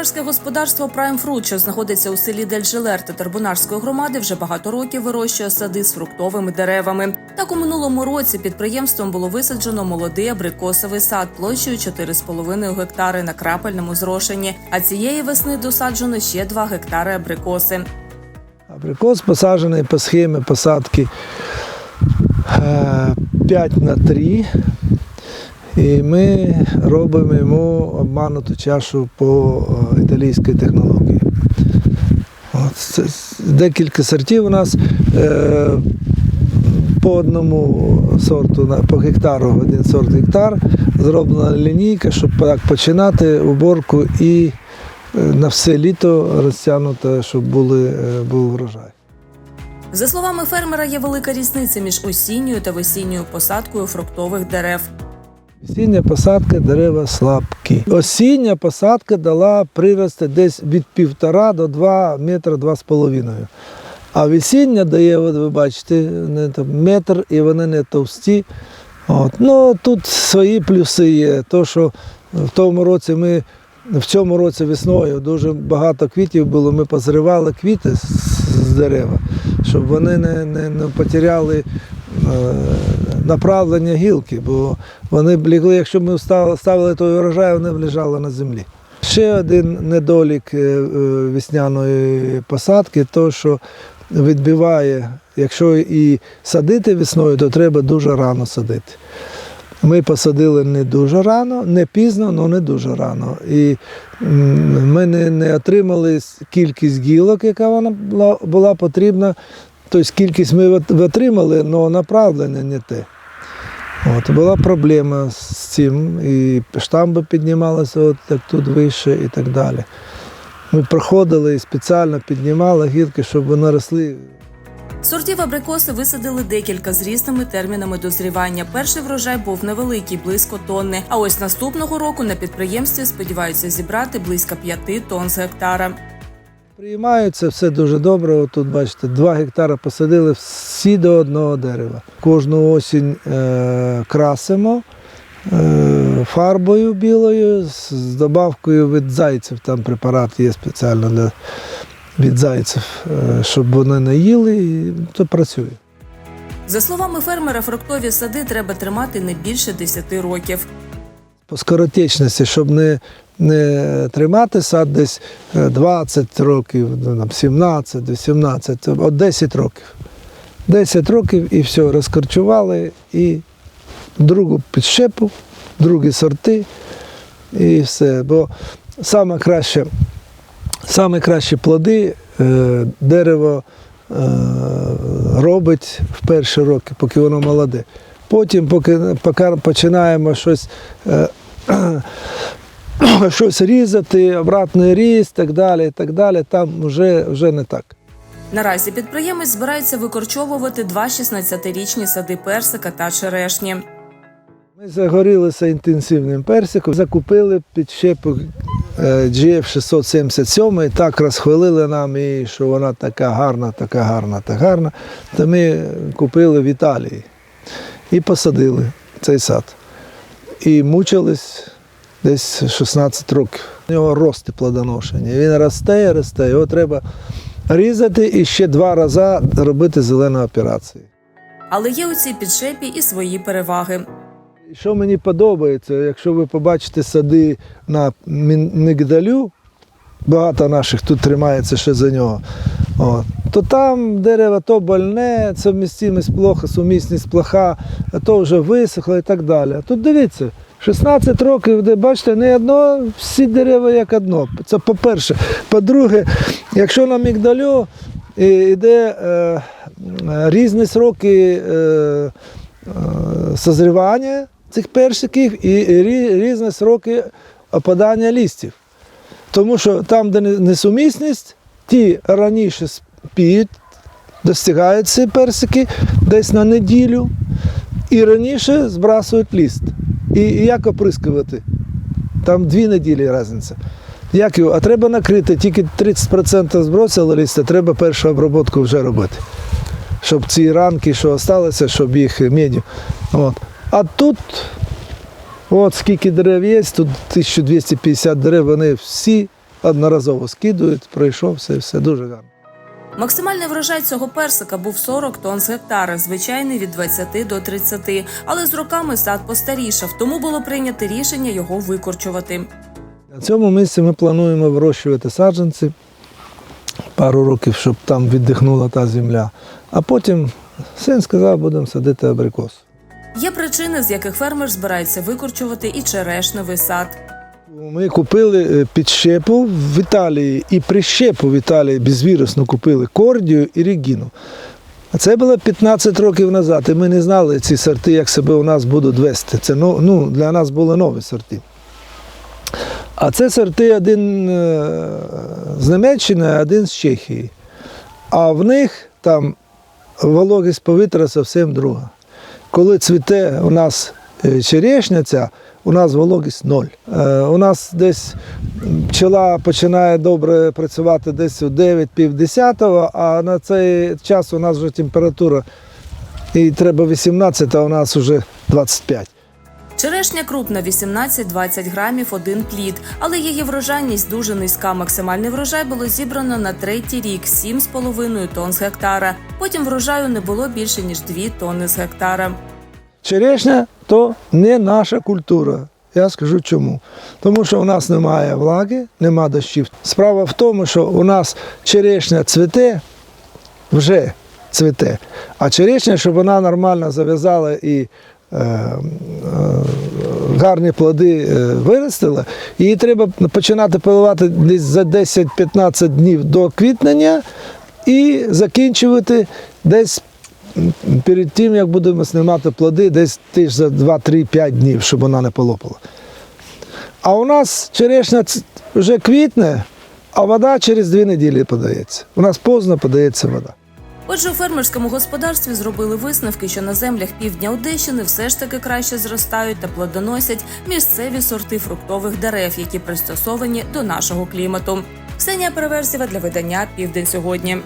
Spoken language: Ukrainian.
Фермерське господарство Прайм Фрут, що знаходиться у селі Дельжелер та Тербунарської громади, вже багато років вирощує сади з фруктовими деревами. Так у минулому році підприємством було висаджено молодий абрикосовий сад площею 4,5 гектари на крапельному зрошенні. А цієї весни досаджено ще 2 гектари абрикоси. Абрикос посаджений по схемі посадки е, 5 на 3. І ми робимо йому обмануту чашу по е, італійській технології. От, це, декілька сортів у нас е, по одному сорту на- по гектару, один сорт гектар, зроблена лінійка, щоб так починати уборку і е, на все літо розтягнуто, щоб були, е, був врожай. За словами фермера, є велика різниця між осінньою та весінньою посадкою фруктових дерев. Осіння посадка дерева слабкі. Осіння посадка дала прирости десь від півтора до 2 метра, два з половиною. А весіння дає, от ви бачите, не, там, метр і вони не товсті. От. Ну, тут свої плюси є. То, що в тому році ми в цьому році весною дуже багато квітів було, ми позривали квіти з, дерева, щоб вони не, не, не потеряли направлення гілки, бо вони б лягли, якщо б ми ставили той урожай, вони б лежали на землі. Ще один недолік е, е, весняної посадки, то що відбиває, якщо і садити весною, то треба дуже рано садити. Ми посадили не дуже рано, не пізно, але не дуже рано. І ми не, отримали кількість гілок, яка вона була потрібна. Тобто кількість ми отримали, але направлення не те. От, була проблема з цим, і штамби піднімалися от, як тут вище і так далі. Ми проходили і спеціально піднімали гілки, щоб вони росли. Сортів абрикоси висадили декілька з різними термінами дозрівання. Перший врожай був невеликий, близько тонни. А ось наступного року на підприємстві сподіваються зібрати близько 5 тонн з гектара. Приймаються все дуже добре. От тут бачите, 2 гектари посадили всі до одного дерева. Кожну осінь е, красимо е, фарбою білою з, з добавкою від зайців. Там препарат є спеціально для, від зайців, е, щоб вони не їли, і це працює. За словами фермера, фруктові сади треба тримати не більше 10 років. по скоротечності, щоб не тримати сад десь е, 20 років, ну, 17, 18, от 10 років. 10 років і все, розкорчували і другу підщепу, другі сорти і все. Бо саме краще, саме кращі плоди е, дерево е, робить в перші роки, поки воно молоде. Потім, поки, починаємо щось, е, щось різати, обратний ріст, так далі, і так далі, там вже, вже не так. Наразі підприємець збирається викорчовувати два 16-річні сади персика та черешні. Ми загорілися інтенсивним персиком, закупили підщепу е, GF677, і так розхвалили нам, і що вона така гарна, така гарна, така гарна. То ми купили в Італії і посадили цей сад. І мучились десь 16 років. У нього росте плодоношення. Він росте і росте. Його треба різати і ще два рази робити зелену операцію. Але є у цій підшепі і свої переваги. Що мені подобається, якщо ви побачите сади на мигдалю, багато наших тут тримається ще за нього, от, то там дерево то больне, совмістимість плоха, сумісність плоха, а то вже висохло і так далі. А тут дивіться, 16 років, де бачите, не одно, всі дерева як одно. Це по-перше. По-друге, якщо на мігдалю йде е, е, різні сроки е, е, созрівання цих персиків і рі- різні сроки опадання листів. Тому що там, де несумісність, ті раніше спіють, достигають ці персики десь на неділю і раніше збрасують ліст. І, і як оприскувати? Там дві неділі різниця. Як його? А треба накрити, тільки 30% збросили листя, треба першу обробку вже робити. Щоб ці ранки, що залишилися, щоб їх медю. От. А тут, от скільки дерев є, тут 1250 дерев, вони всі одноразово скидують, пройшов все, все дуже гарно. Максимальний врожай цього персика був 40 тонн з гектара, звичайний від 20 до 30. Але з роками сад постарішав, тому було прийнято рішення його викорчувати. На цьому місці ми плануємо вирощувати саджанці пару років, щоб там віддихнула та земля. А потім син сказав, будемо садити абрикос. Є причини, з яких фермер збирається викорчувати і черешневий сад. Ми купили е, підщепу в Італії і прищепу в Італії безвірусну купили кордію і регіну. А це було 15 років назад, і ми не знали ці сорти, як себе у нас будуть вести. Це ну, ну, для нас були нові сорти. А це сорти один е, з Німеччини, один з Чехії. А в них там вологість повітря зовсім друга. Коли цвіте у нас е, черешня ця, у нас вологість ноль. Е, У нас десь пчела починає добре працювати десь у 9 пів 10, а на цей час у нас вже температура і треба 18, а у нас вже 25. Черешня крупна 18-20 грамів один плід, але її врожайність дуже низька. Максимальний врожай було зібрано на третій рік 7,5 тонн з гектара. Потім врожаю не було більше ніж 2 тонни з гектара. Черешня то не наша культура. Я скажу чому. Тому що у нас немає влаги, нема дощів. Справа в тому, що у нас черешня цвіте, вже цвіте. А черешня, щоб вона нормально зав'язала і е, е, гарні плоди е, виростила, її треба починати поливати десь за 10-15 днів до квітнення і закінчувати десь перед тим, як будемо знімати плоди, десь тиж за 2-3-5 днів, щоб вона не полопала. А у нас черешня вже квітне, а вода через дві неділі подається. У нас поздно подається вода. Отже, у фермерському господарстві зробили висновки, що на землях півдня Одещини все ж таки краще зростають та плодоносять місцеві сорти фруктових дерев, які пристосовані до нашого клімату. Ксенія Переверсєва для видання Південь сьогодні.